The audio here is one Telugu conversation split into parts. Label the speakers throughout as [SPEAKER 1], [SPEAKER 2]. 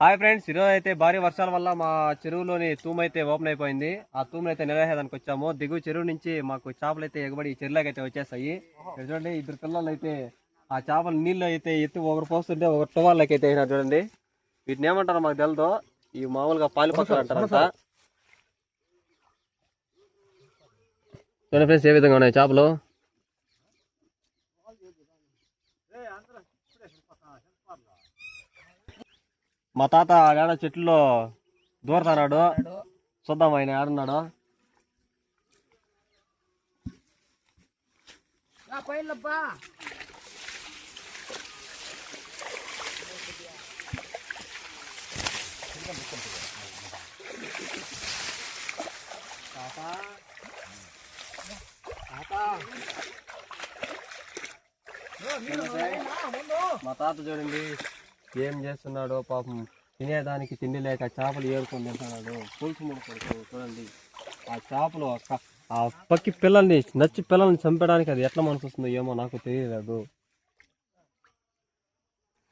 [SPEAKER 1] హాయ్ ఫ్రెండ్స్ ఈరోజు అయితే భారీ వర్షాల వల్ల మా చెరువులోని తూము అయితే ఓపెన్ అయిపోయింది. ఆ తూమును అయితే నిలవేదానికి వచ్చాము. దిగువ చెరువు నుంచి మాకు చేపలు అయితే ఎగబడి ఈ చెరువులోకి అయితే వచ్చేస్తాయి చూడండి ఇద్దరు పిల్లలు అయితే ఆ చేపలు నీళ్ళు అయితే ఎత్తి ఒకరు పోస్తుంటే ఒకరు టువాళ్ళకి అయితే వేసినారు చూడండి. వీటిని ఏమంటారో మాకు తెలదు. ఈ మామూలుగా పాలు పక్కలు అంటారంట చూడండి ఫ్రెండ్స్ ఏ విధంగా ఉన్నాయి చేపలు? మా తాత ఆడ చెట్లో దూరతన్నాడు చూద్దాం ఆయన ఆడున్నాడు. మా తాత చూడండి. ఏం చేస్తున్నాడో పాపం తినేదానికి తిండి లేక చేపలు ఏరుకొని తింటున్నాడు. పులుసు చూడండి. ఆ చేపలు ఆ పక్కి పిల్లల్ని నచ్చి పిల్లల్ని చంపడానికి అది ఎట్లా మనసు వస్తుందో ఏమో నాకు తెలియలేదు.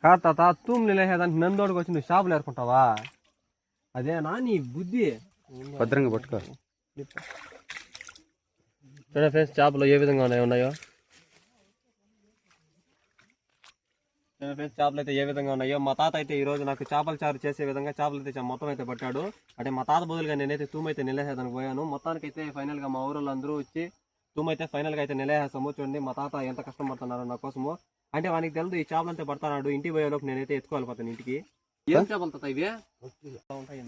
[SPEAKER 1] కాదు తాత తూము లేదానికి నందోడికి వచ్చి నువ్వు చేపలు ఏరుకుంటావా? అదేనా నీ బుద్ధి.
[SPEAKER 2] భద్రంగా పట్టుకో.
[SPEAKER 1] చూడండి ఫ్రెండ్స్ చేపలు ఏ విధంగా ఉన్నాయి? చూడండి ఫ్రెండ్స్ చేపలు అయితే ఏ విధంగా ఉన్నాయో మా తాత అయితే ఈ రోజు నాకు చేపల చారు చేసే విధంగా చేపలు అయితే మొత్తం అయితే పట్టాడు. అంటే మా తాత బదులుగా నేనైతే తూమైతే నిలేసేదానికి పోయాను. మొత్తానికి అయితే ఫైనల్గా మా ఊరోళ్ళు అందరూ వచ్చి తూమైతే ఫైనల్గా అయితే నిలేసేస్తాము చూడండి మా తాత ఎంత కష్టం పడుతున్నారు నా కోసము. అంటే వానికి తెలుసు ఈ చేపలు అంతా పడతాడు ఇంటికి పోయేలోపు నేనైతే ఎత్తుకోవాలి ఇంటికి. ఏం చేపలు తాత ఇవి? ఉంటాయి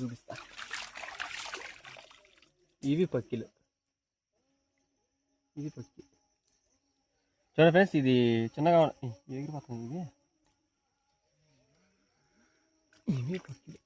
[SPEAKER 1] చూపిస్తా. ఇవి పక్కిలు ఇది పక్కి చూడండి ఫ్రెండ్స్ ఇది చిన్నగా ఎగిరిపోతుంది ఇది. ఇవి పక్కిలు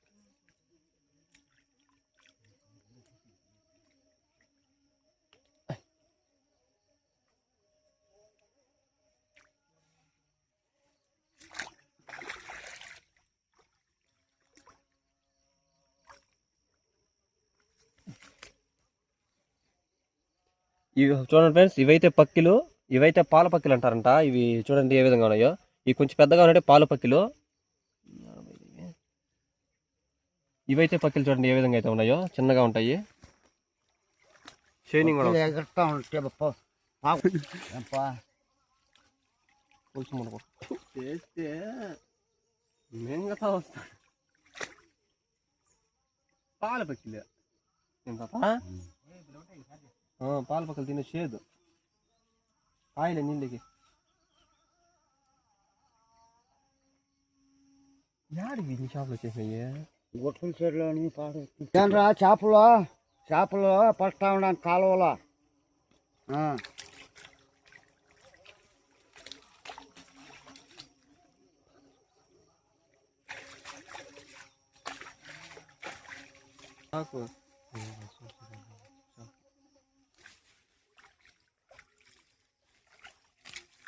[SPEAKER 1] ఇవి చూడండి ఫ్రెండ్స్ ఇవైతే పక్కిలు ఇవైతే పాల పక్కిలు అంటారంట. ఇవి చూడండి ఏ విధంగా ఉన్నాయో. ఇవి కొంచెం పెద్దగా ఉంటే పాల పక్కిలు. ఇవైతే పక్కిలు చూడండి ఏ విధంగా అయితే ఉన్నాయో. చిన్నగా ఉంటాయి. షైనింగ్ పాల పక్కిలు. పాల పక్కలు తినే చేదు ఆయిలే నీళ్ళకి యాడికి ఇన్ని షాపులు వచ్చేసినాయి
[SPEAKER 2] గొట్టల చెరువులోని పాడు ఏంట్రా చేపలు చేపలు పడతా ఉండడానికి కాలువలో ఆ.
[SPEAKER 1] నాకు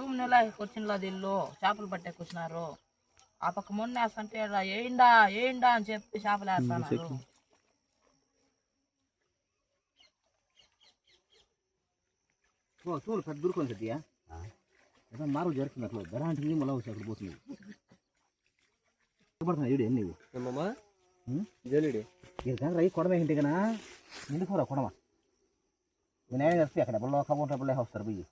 [SPEAKER 3] తూము నెల కూర్చునిలా దీళ్ళు చేపలు పట్టే కూర్చున్నారు. ఆ పక్క మొన్న వేస్తుంటే ఇలా ఏండా ఏండా అని చెప్పి చేపలు వేస్తున్నారు.
[SPEAKER 2] ఓ చూడు పెద్ద దూరుకొని సత్యా ఏదో మారు జరుగుతుంది అట్లా మళ్ళీ వచ్చి అక్కడ పోతుంది ఎన్ని?
[SPEAKER 1] జలిడి
[SPEAKER 2] ఇది కానీ రై కొడమే ఇంటి కన్నా? ఎందుకు రా కొడమ? వినాయక చేస్తే అక్కడ బుల్ల కబోట బుల్ల వస్తారు బియ్యి